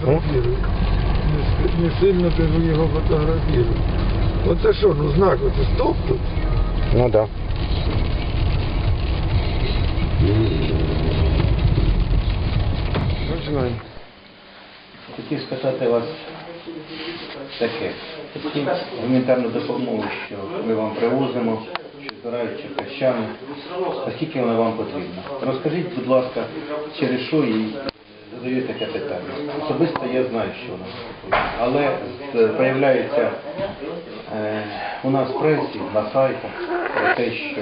фотографірую. Не, не сильно кажу його фотографірую. Оце що, ну знак, оце стоп тут. Ну да. Починаємо. Хотів спитати вас таке. Гуманітарну допомогу, що ми вам привозимо, що збирають черкащани, наскільки вона вам потрібна. Розкажіть, будь ласка, через що їй задаю таке питання. Особисто я знаю, що вона потрібна. Але з- появляється е, у нас в пресі, на сайтах про те, що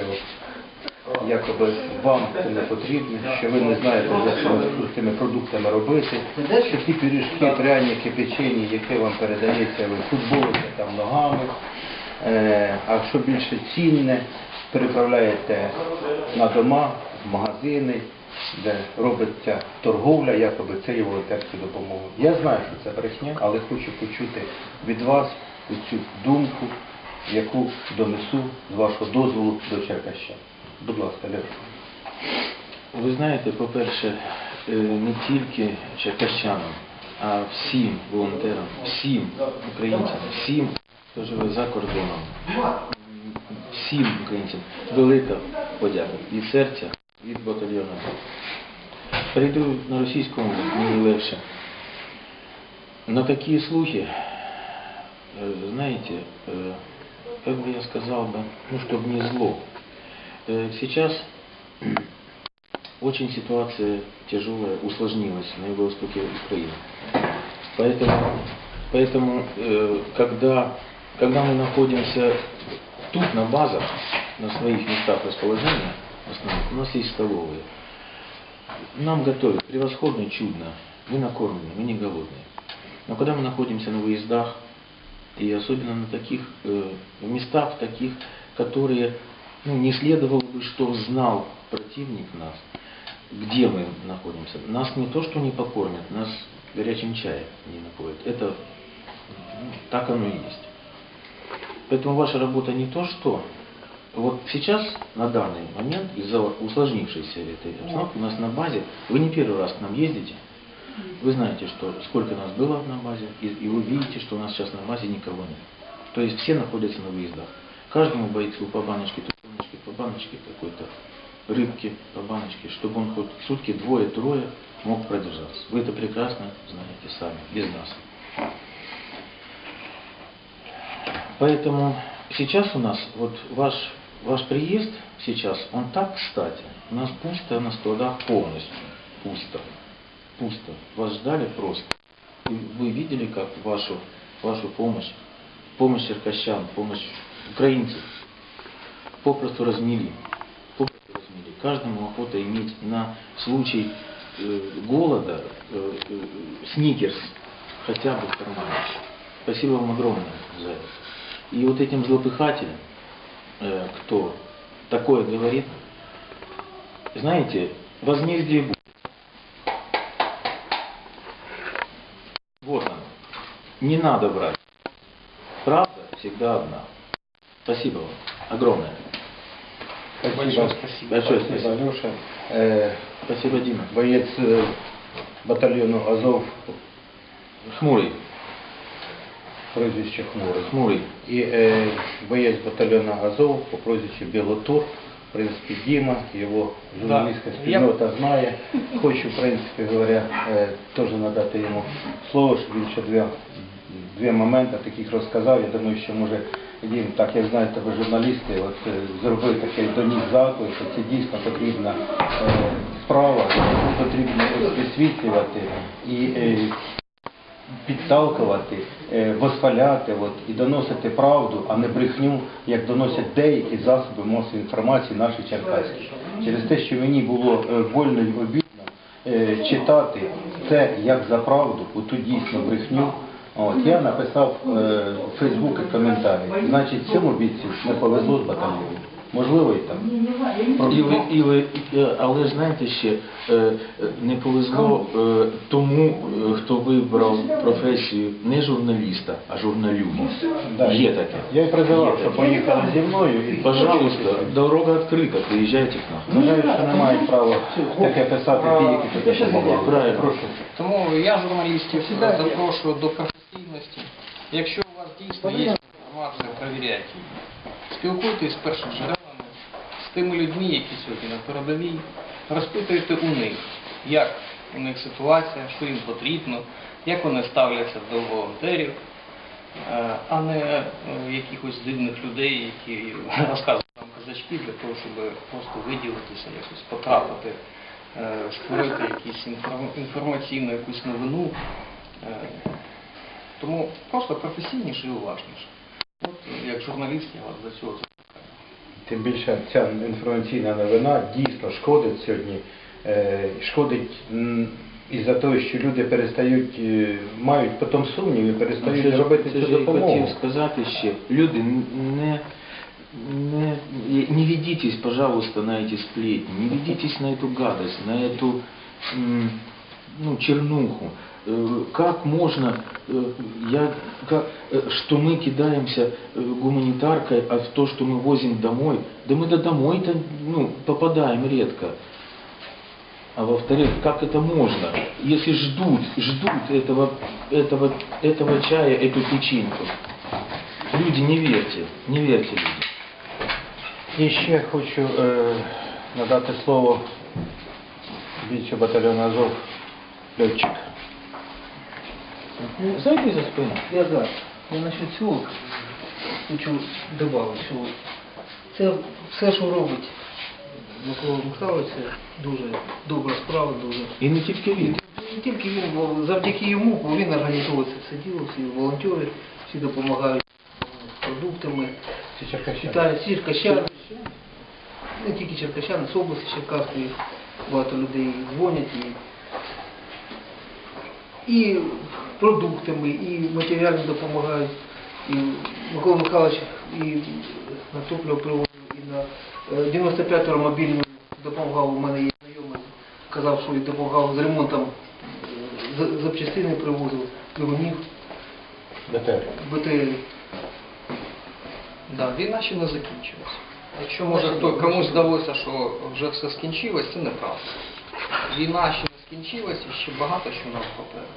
якоби вам це не потрібно, що ви не знаєте, як що з тими продуктами робити, що ті пиріжки, пряники, печені, яке вам передається, ви футболите там ногами, е, а що більше цінне, переправляєте на дома, в магазини, де робиться торговля, якоби це є волонтерська допомога. Я знаю, що це брехня, але хочу почути від вас цю думку, яку донесу з вашого дозволу до Черкаща. Будь ласка, Леша. Ви знаєте, по-перше, е, не тільки черкащанам, а всім волонтерам, всім українцям, всім, хто живе за кордоном, всім українцям велика подяка від серця, від батальйону. Перейду на російську мову, мені легше. На такие слухи, э, знаете, э, как бы я сказал бы, ну, чтобы не зло. Э, Сейчас очень ситуация тяжелая, усложнилась на юго-востоке Украины. Поэтому, поэтому э, когда, когда мы находимся тут, на базах, на своих местах расположения, основных, у нас есть столовые. Нам готовят превосходно, чудно. Мы накормлены, мы не голодные. Но когда мы находимся на выездах, и особенно на таких э, местах, таких, которые ну, не следовало бы, что знал противник нас, где мы находимся. Нас не то, что не покормят, нас горячим чаем не напоят. Это ну, так оно и есть. Поэтому ваша работа не то, что вот сейчас, на данный момент, из-за усложнившейся этой обстановки, у нас на базе, вы не первый раз к нам ездите, вы знаете, что сколько нас было на базе, и, и вы видите, что у нас сейчас на базе никого нет. То есть все находятся на выездах. Каждому бойцу по баночке тушеночки, по баночке какой-то рыбки, по баночке, чтобы он хоть сутки двое-трое мог продержаться. Вы это прекрасно знаете сами, без нас. Поэтому сейчас у нас, вот ваш, ваш приезд сейчас, он так кстати. У нас пусто на складах полностью. Пусто. Пусто. Вас ждали просто. И вы видели, как вашу, вашу помощь, помощь черкащан, помощь украинцев попросту размели. Попросту размели. Каждому охота иметь на случай э, голода э, э, сникерс хотя бы в кармане. Спасибо вам огромное за это. И вот этим злопыхателям, э, кто такое говорит, знаете, возмездие будет. Вот оно. Не надо брать. Правда всегда одна. Спасибо вам. Огромное. Спасибо, Большое спасибо. Алеша. Е, Спасибо, Дима. боєць е, батальйону Азов, Хмурый. Прозвище Хмурий. Хмурый. І е, боєць батальйону Азов по прозвищу Білотур, в принципі, Діма, його журналістська спільнота знає. Хочу, в принципі говоря, е, теж надати йому слово, щоб він ще дві, дві моменти таких розказав. Я думаю, що може Дім, так як знаєте, ви журналісти, от е, зробив такий доніс заклик, що це дійсно потрібна е, справа, яку потрібно висвітлювати і е, підталкувати, е, восхваляти от, і доносити правду, а не брехню, як доносять деякі засоби масової інформації наші черкаські. Через те, що мені було е, больно і обідно е, читати це як за правду, оту дійсно брехню. От, я написав в Фейсбуці коментарі. Значить, цьому бійцю не повезло з батальйоном. Можливо і так. Ви, і ви, е, але знаєте ще, е, не повезло е, тому, хто вибрав професію не журналіста, а журналюги. Є таке. Я і призивав, що таке. поїхали зі мною і Пожалуйста, дорога відкрита, приїжджайте к нам. Вважаю, що не мають права таке писати ті, які туди. Правильно. Прошу. Тому я журналістів запрошую до професійності. Якщо у вас дійсно є інформація, перевіряйте. Спілкуйтесь з першими джерелами, з тими людьми, які сьогодні на передовій. Розпитуйте у них, як у них ситуація, що їм потрібно, як вони ставляться до волонтерів, е, а не е, якихось дивних людей, які розказують нам казачки для того, щоб просто виділитися, якось потрапити, е, створити якусь інформаційну якусь новину. Тому просто професійніше і уважніше. От е, як журналіст я вас до цього Тим більше ця інформаційна новина дійсно шкодить сьогодні. Е, Шкодить м, із-за того, що люди перестають, е, мають потім сумніви, перестають Це ж- робити це цю ж я й допомогу. хотів сказати ще, люди, не, не, не ведитесь, пожалуйста, на эти сплетни, не ведитесь на эту гадость, на эту м, ну, чернуху. Э, Как можно, э, я, как, э, что мы кидаемся э, гуманитаркой, а то, что мы возим домой, да мы до домой-то ну, попадаем редко. А во-вторых, как это можно, если ждут, ждут этого, этого, этого чая, эту печеньку? Люди, не верьте, не верьте люди. І ще хочу е, надати слово більше батальйону Азов льотчик. Зайди за спину. Я да. Я насчет цього хочу додати, що це все, що робить Микола Михайлович, це дуже добра справа, дуже. І не тільки він. Не тільки він, бо завдяки йому, бо він організовує це все діло, всі волонтери, всі допомагають продуктами, Черкащани? читають всі черкащани, не тільки черкащани, з області Черкаської багато людей дзвонять і, і продуктами, і матеріально допомагають. І Микола Михайлович і на топливо привозив, і на е, 95-го мобільну допомагав. У мене є знайомий, казав, що він допомагав з ремонтом е, запчастини привозив, двигунів, БТР. БТР. Да, війна ще не закінчилась. Якщо може хто комусь здалося, що вже все скінчилось, це неправда. Війна ще не скінчилась і ще багато що нам попереду.